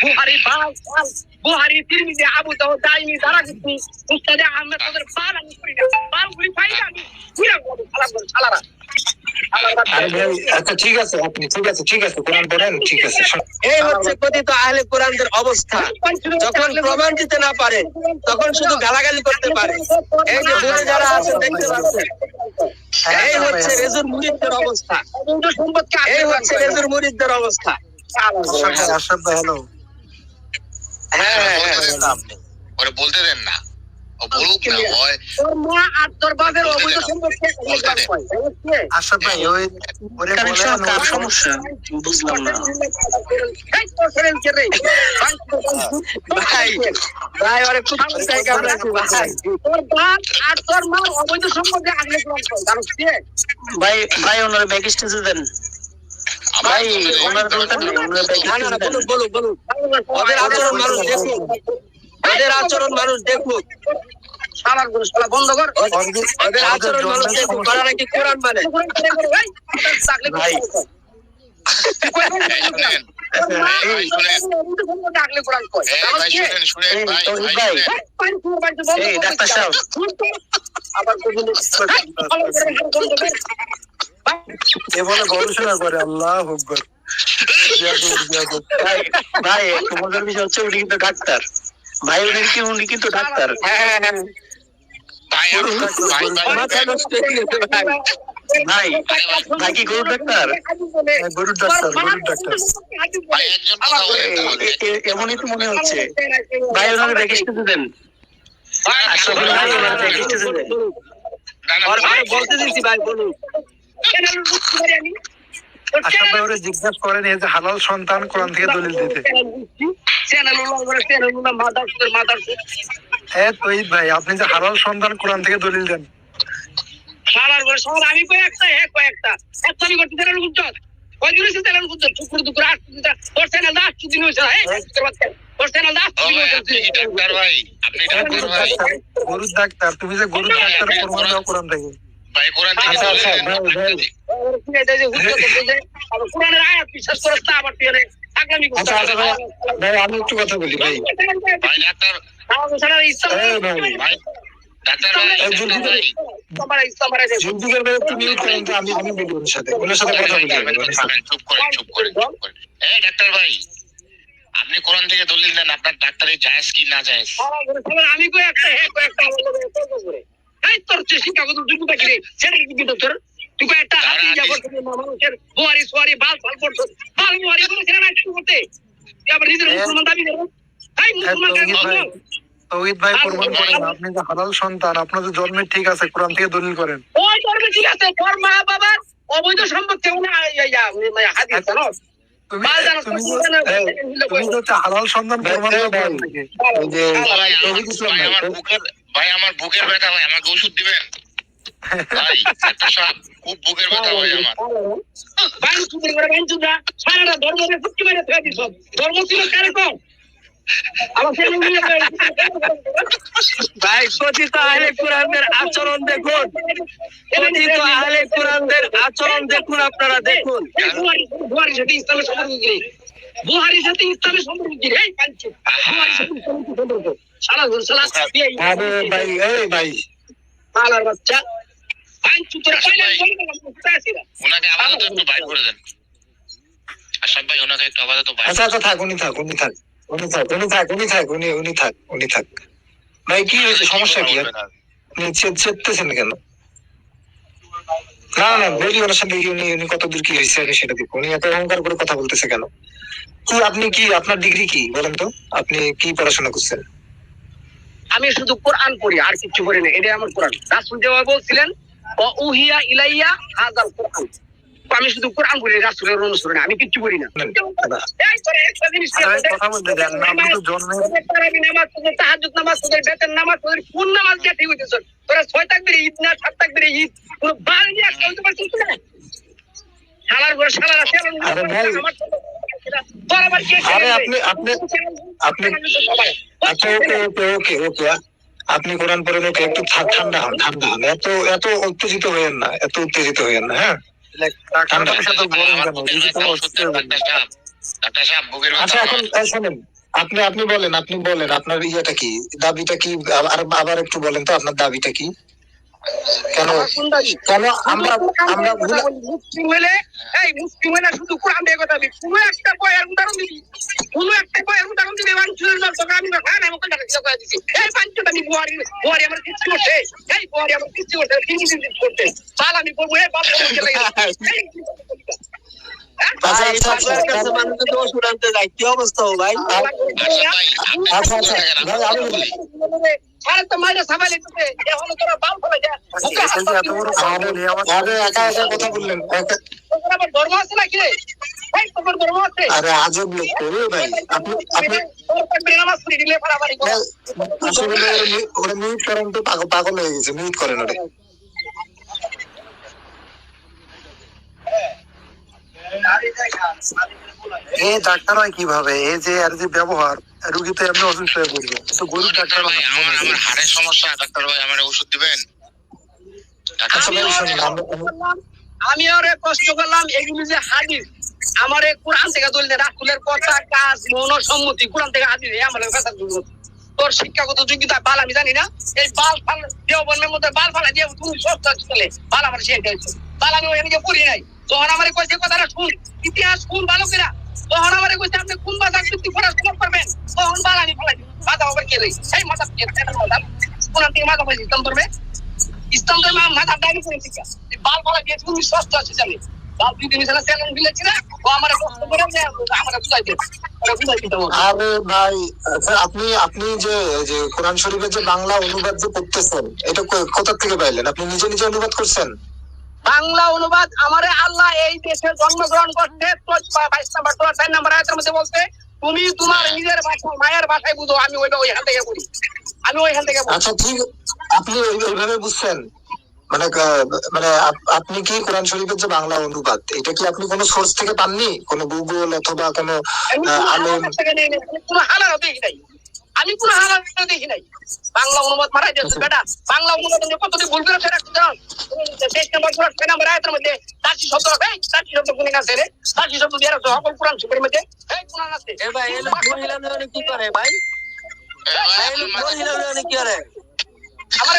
বুহারি বাল বাল বুহারি তিরমিজি আবু দাউদ দাইমি দারাকুতি উস্তাদে আহমেদ তোদের বাল আমি করি না। বাল গুলি পাই না আমি। ঘুরে সালাম করে সালারা আচ্ছা ঠিক আছে আপনি ঠিক আছে ঠিক আছে কোরআন পড়েন ঠিক আছে এই হচ্ছে কথিত আহলে কোরআনদের অবস্থা। যখন প্রমাণ দিতে না পারে তখন শুধু গালাগালি করতে পারে। এই যে দূরে যারা আছে দেখতে পাচ্ছেন এই হচ্ছে রেজুর মুরিদদের অবস্থা। এই হচ্ছে রেজুর মুরিদদের অবস্থা। হ্যালো। ওরে বলতে দেন না ও বলুক না হয় তোর মা আর তোর বাপের অবৈধ সম্পদকে আশরাফ ভাই ওই ওরে বলেন ওর সমস্যা বুঝলাম না ভাই ভাই ওরে ভাই তোর বাপ আর তোর মা অবৈধ সম্পদে আগলে গ্রহণ করে জানোস কি? ভাই ভাই ওনার ব্যাগ স্টেজে দেন ওদের আচরণ মানুষ দেখুক ওদের আচরণ মানুষ দেখুক বন্ধ কর। ওদের আচরণ মানুষ দেখুক ওরা নাকি কোরআন মানে? তোর তোর। আবার কখনো- ভাই, ভালো করে হাত বন্ধ কর। ভাই, এ বলে গবেষণা করে আল্লাহ হুকবর ভাই মজার বিষয় হচ্ছে উনি কিন্তু ডাক্তার। ভাই উনি কি উনি কিন্তু ডাক্তার। হ্যাঁ, হ্যাঁ, হ্যাঁ। ভাই ভাই হয়ে কি গরু ডাক্তার? গরুর ডাক্তার গরুর ডাক্তার। এমনই তো মনে হচ্ছে। ভাই দেন। ভাই, দেন। ভাই ভাই, বলতে দিচ্ছি ভাই বলুন। ওরে জিজ্ঞাসা করেন এই যে হালাল সন্তান কোরআন থেকে দলিল দিতে। এ তৈদ ভাই আপনি যে হালাল সন্তান কোরআন থেকে দলিল দেন। আমি কয়েকটা হ্যাঁ কয়েকটা একটা আমি করতে চ্যানেল গুজত কয়দিন হয়েছে চ্যানেল গুজত শুক্র দুপুর আট তোর চ্যানেল দা আট দিন হয়েছে হ্যাঁ তোর চ্যানেল দা আট দিন ভাই, আপনি কি হয়েছে ডাক্তার ভাই। আপনি ডাক্তার গরুর ভাই ডাক্তার গরুর ডাক্তার তুমি যে গরুর ডাক্তার প্রমাণ দাও কোরআন থেকে। ভাই কোরআন থেকে। কোরআনের আয়াত বিশ্বাস করছ না আবার তুই আগামী আমি একটু কথা বলি ডাক্তার আপনি কোরআন থেকে দলিল দেন আপনার ডাক্তারের জায়েজ কি না জায়েজ? আমি কই একটা হে কই একটা এই তোর যে শিক্ষা কত তুই কোথায় সেটা কি দিত তোর তুই একটা হাতি যাব মানুষের বুয়ারি সোয়ারি বাল ফাল করছ বাল বুয়ারি করে সেটা না শুরু করতে আবার নিজের মুসলমান দাবি করো এই মুসলমান তৌহিদ ভাই প্রমাণ করেন আপনি যে হালাল সন্তান আপনার যে জন্মে ঠিক আছে কোরআন থেকে দলিল করেন ওই করবে ঠিক আছে তোর মা বাবার অবৈধ সম্পদ কেউ না হাদিস জানো তুমি হচ্ছে হালাল সন্তান প্রমাণ ভাই আমার- বুকের ব্যথা ভাই আমাকে ওষুধ দিবেন? ভাই একটা সাপ খুব বুকের ব্যথা ভাই আমার। বাইন করে বাইন চুদা। সারাটা ধর্মকে ফুটকি মেরে ফেলে দিছ। ধর্ম ছিল কারে কম? ভাই কথিত আহলে কোরআনদের আচরণ দেখুন। কথিত আহলে কোরআনদের আচরণ দেখুন আপনারা দেখুন। বুহারির সাথে ইসলামের সম্পর্ক কি রে? বুহারির সাথে ইসলামের সম্পর্ক কি রে? এই পাঞ্চি। বুহারির সাথে ইসলামের কি সম্পর্ক? শালা ঘর, শালা আরে ভাই এই ভাই শালার বাচ্চা। পাঞ্চি তোরা রে? ওনাকে আপাতত একটু বাইর করে দেন আশাব ভাই ওনাকে একটু আপাতত বাইর আচ্ছা আচ্ছা থাক উনি থাক উনি থাক উনি থাক উনি থাক উনি থাক উনি উনি থাক উনি থাক ভাই কি হয়েছে সমস্যা কি আর? উনি ছেদ- ছেদতেছেন কেন না না বলি সাথে উনি উনি কত দূর কি হয়েছে, আমি সেটা দেখব। উনি এত অহংকার করে কথা বলতেছে কেন? কি, আপনি কি, আপনার ডিগ্রি কি, বলেন তো? আপনি কি পড়াশোনা করছেন? আমি শুধু কোরআন পড়ি, আর কিছু পড়ি না এটাই আমার কোরআন। রাসুল যেভাবে বলছিলেন ওহিয়া ইলাইয়া হাজাল কোরআন। আমি শুধু কোরআন পড়ি রাসুলের অনুসরণে আমি কিচ্ছু করি না। জন্মের তোদের তারাবি নামাজ তোদের নামাজ তোদের নামাজ কোন নামাজ দিয়ে ঠিক হইতেছ? তোরা ছয় তাকবিরে ঈদ না সাত তাকবিরে ঈদ কোন বাল নিয়ে একটা হইতে পারছিস না? শালার ঘরে শালার আছে তোর আবার কে আরে আপনি আপনি আপনি আচ্ছা ওকে ওকে ওকে ওকে আপনি কোরআন পড়েন ওকে একটু ঠান্ডা হন ঠান্ডা হন। এত এত উত্তেজিত হইয়েন না এত উত্তেজিত হইয়েন না হ্যাঁ? আচ্ছা এখন শোনেন আপনি আপনি বলেন আপনি বলেন আপনার ইয়েটা কি? দাবিটা কি? আর আবার একটু বলেন তো আপনার দাবিটা কি? কেন আমার কেন আমরা আমরা মুসলিম হলে এই মুসলিম হলে শুধু কোরআন দিয়ে কথা বলি। কোনো একটা বইয়ের উদাহরণ দিবি কোনো একটা বইয়ের উদাহরণ দিবি মানুষের দল তোকে আমি হ্যাঁ আমি কোনটা কিছু করে দিছি এই পাঁচটা আমি বুয়ারি বুয়ারি আমার কিচ্ছু করছে এই বুয়ারি আমার কিচ্ছু করছে তিন দিন করতে বাল আমি করব এই বাল হ্যাঁ? আচ্ছা আচ্ছা কি অবস্থা ভাই আচ্ছা আচ্ছা, আচ্ছা, ভাই, আমি কথা এ বললেন ধর্ম আছে নাকি রে এই তোর আছে আরে আজব লোক তো রে ভাই। আপনি আপনি তোর পাকবে নামাজ পড়ে দিলে পারাবারি করে। আসলে ওরা মিউট করেন তো পাগল পাগল হয়ে গেছে মিউট করেন ওরে। এ ডাক্তার হয় কীভাবে? এই যে আর যে ব্যবহার রুগী তো এমনি অসুস্থ হয়ে পড়বে। তো গরিব ডাক্তার ভাই আমার আমার হাড়ের সমস্যা ডাক্তার ভাই আমার ওষুধ দিবেন? ডাক্তার আমি ওরে শুনুন আমরা করলাম, আমি ওরে কষ্ট করলাম এগুলি যে হাদিস আমার কোরআন থেকে দলিল রাসুলের কথা, কাজ মন সম্মতি কোরআন থেকে এই আমার কথা তোর শিক্ষাগত যোগ্যতা বাল, আমি জানি না। এই বাল ফাল দেওবনের মধ্যে বাল ফালা দিয়ে তুমি সস্তা চলে বাল আমার সে বাল আমি ওখানে গিয়ে পড়ি নাই। তখন আমার কইছে কথাটা শুন, ইতিহাস শুন ভালো করে তখন আমার কইছে, আপনি কোন ভাষা কৃতি পড়াশোনা করবেন তখন বাল আমি ফেলাই মাথা আবার কে রে? এই মাথা কে? মাথা কোরআন থেকে মাথা পাইছি ইসলাম করবে ইসলাম ধর্মে মাথা দাবি করে শিক্ষা এই বাল ফালা দিয়ে তুমি সস্তা আছে জানি। আরে ভাই আপনি আপনি যে যে কোরআন শরীফের যে বাংলা অনুবাদ যে করতেছেন এটা কোথা থেকে পাইলেন? আপনি নিজে নিজে অনুবাদ করছেন? বাংলা অনুবাদ আমারে আল্লাহ এই দেশে জন্মগ্রহণ করতে বাইশ নাম্বার তোমার চার নাম্বার আয়াতের মধ্যে বলছে তুমি তোমার নিজের ভাষা মায়ের ভাষায় বুঝো আমি ওইটা ওইখান থেকে বলি আমি ওইখান থেকে আচ্ছা ঠিক আপনি ওইভাবে বুঝছেন? মানে মানে আপনি কি কোরআন শরীফের যে বাংলা অনুবাদ এটা কি আপনি কোনো সোর্স থেকে পাননি? কোনো গুগল অথবা কোনো আলেম? আমি কোনো হালালও দেখি নাই। হালাল দেখি নাই। বাংলা অনুবাদ মারাই দিয়েছে বেটা। বাংলা অনুবাদ আমি কতটি ভুল করে ফেরা তেইশ নম্বর সুরা ছয় নম্বর আয়াতের মধ্যে চারটি শব্দ আছে চারটি শব্দ কোন আছে রে? চারটি শব্দ দিয়ে রাখছো সকল কোরআন শরীফের মধ্যে এই কোরআন আছে। এ ভাই এ মহিলা কি করে ভাই? কি করে? আমার